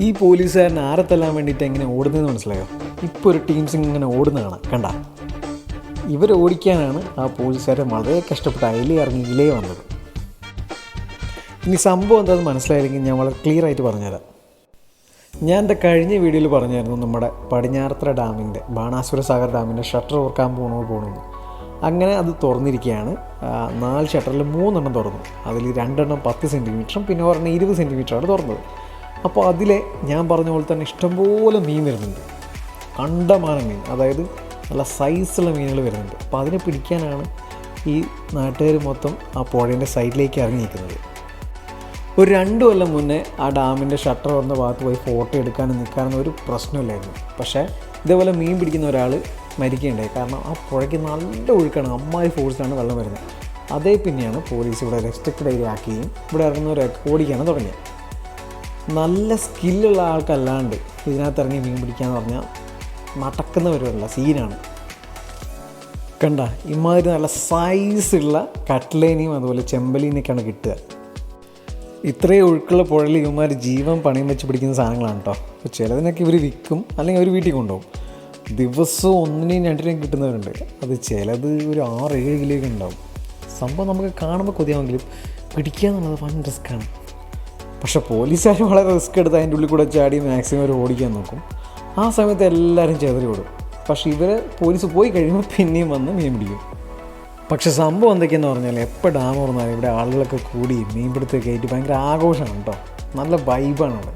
ഈ പോലീസുകാരൻ തല്ലാൻ വേണ്ടിയിട്ട് എങ്ങനെ ഓടുന്നതെന്ന് മനസ്സിലായോ? ഇപ്പോൾ ഒരു ടീംസ് ഇങ്ങനെ ഓടുന്ന കാണാം. കണ്ട? ഇവർ ഓടിക്കാനാണ് ആ പോലീസുകാരൻ വളരെ കഷ്ടപ്പെട്ട് അയിലേ ഇറങ്ങി ഇലേ വന്നത്. ഇനി സംഭവം എന്താണെന്ന് മനസ്സിലായില്ലെങ്കിൽ ഞാൻ വളരെ ക്ലിയർ ആയിട്ട് പറഞ്ഞുതരാം. ഞാൻ എന്റെ കഴിഞ്ഞ വീഡിയോയിൽ പറഞ്ഞായിരുന്നു നമ്മുടെ പടിഞ്ഞാറത്തറ ഡാമിന്റെ ബാണാസുര സാഗർ ഡാമിന്റെ ഷട്ടർ ഓർക്കാൻ പോകണോ പോകണമെന്ന് അങ്ങനെ അത് തുറന്നിരിക്കുകയാണ്. നാല് ഷട്ടറിൽ മൂന്നെണ്ണം തുറന്നു. അതിൽ രണ്ടെണ്ണം പത്ത് സെന്റിമീറ്ററും പിന്നെ ഒരെണ്ണം ഇരുപത് സെന്റിമീറ്ററാണ് തുറന്നത്. അപ്പോൾ അതിലെ ഞാൻ പറഞ്ഞ പോലെ തന്നെ ഇഷ്ടംപോലെ മീൻ വരുന്നുണ്ട്. കണ്ടമാനം മീൻ അതായത് നല്ല സൈസുള്ള മീനുകൾ വരുന്നുണ്ട്. അപ്പോൾ അതിനെ പിടിക്കാനാണ് ഈ നാട്ടുകാർ മൊത്തം ആ പുഴേന്റെ സൈഡിലേക്ക് ഇറങ്ങി നിൽക്കുന്നത്. ഒരു രണ്ട് കൊല്ലം മുന്നേ ആ ഡാമിന്റെ ഷട്ടർ വന്ന ഭാഗത്ത് പോയി ഫോട്ടോ എടുക്കാനും നിൽക്കാനൊന്നും ഒരു പ്രശ്നമില്ലായിരുന്നു. പക്ഷേ ഇതേപോലെ മീൻ പിടിക്കുന്ന ഒരാൾ മരിക്കുകയുണ്ടായി. കാരണം ആ പുഴയ്ക്ക് നല്ല ഒഴുക്കാണ് അമ്മായി ഫോഴ്സിലാണ് വെള്ളം വരുന്നത്. അതേ പിന്നെയാണ് പോലീസ് ഇവിടെ റെസ്ട്രിക്റ്റഡ് ഏരിയ ആക്കുകയും ഇവിടെ ഇറങ്ങുന്നവരൊക്കെ ഓടിക്കാനും തുടങ്ങിയത്. നല്ല സ്കില്ലുള്ള ആൾക്കല്ലാണ്ട് ഇതിനകത്ത് ഇറങ്ങി മീൻ എന്ന് പറഞ്ഞാൽ നടക്കുന്നവരുള്ള സീനാണ്. കണ്ട ഇമാതിരി നല്ല സൈസുള്ള കട്ട്ലേനെയും അതുപോലെ ചെമ്പലീനെയൊക്കെയാണ് കിട്ടുക. ഇത്രയും ഒഴുക്കുള്ള പുഴയിൽ ഇവന്മാർ ജീവൻ പണയം വെച്ച് പിടിക്കുന്ന സാധനങ്ങളാണ് കേട്ടോ അപ്പോൾ ചിലതിനൊക്കെ ഇവർ വിൽക്കും അല്ലെങ്കിൽ അവർ വീട്ടിൽ കൊണ്ടുപോകും. ദിവസവും ഒന്നിനെയും രണ്ടിനെയും കിട്ടുന്നവരുണ്ട്. അത് ചിലത് ഒരു ആറ് ഏഴ് കിലോയൊക്കെ ഉണ്ടാവും. സംഭവം നമുക്ക് കാണുമ്പോൾ കൊതിയാമെങ്കിലും പിടിക്കുക എന്നുള്ളത് വൺ റിസ്ക്കാണ് പക്ഷെ പോലീസുകാർ വളരെ റിസ്ക് എടുത്ത് അതിന്റെ ഉള്ളിൽ കൂടെ ചാടി മാക്സിമം അവർ ഓടിക്കാൻ നോക്കും. ആ സമയത്ത് എല്ലാവരും ചെതറി ഓടും. പക്ഷേ ഇവർ പോലീസ് പോയി കഴിയുമ്പോൾ പിന്നെയും വന്ന് മീൻ പിടിക്കും. പക്ഷെ സംഭവം എന്തൊക്കെയെന്ന് പറഞ്ഞാൽ എപ്പോൾ ഡാം തുറന്നാലും ഇവിടെ ആളുകളൊക്കെ കൂടി മീൻപിടുത്തമൊക്കെ ആയിട്ട് ഭയങ്കര ആഘോഷമാണ് കേട്ടോ. നല്ല വൈബാണ് അവിടെ.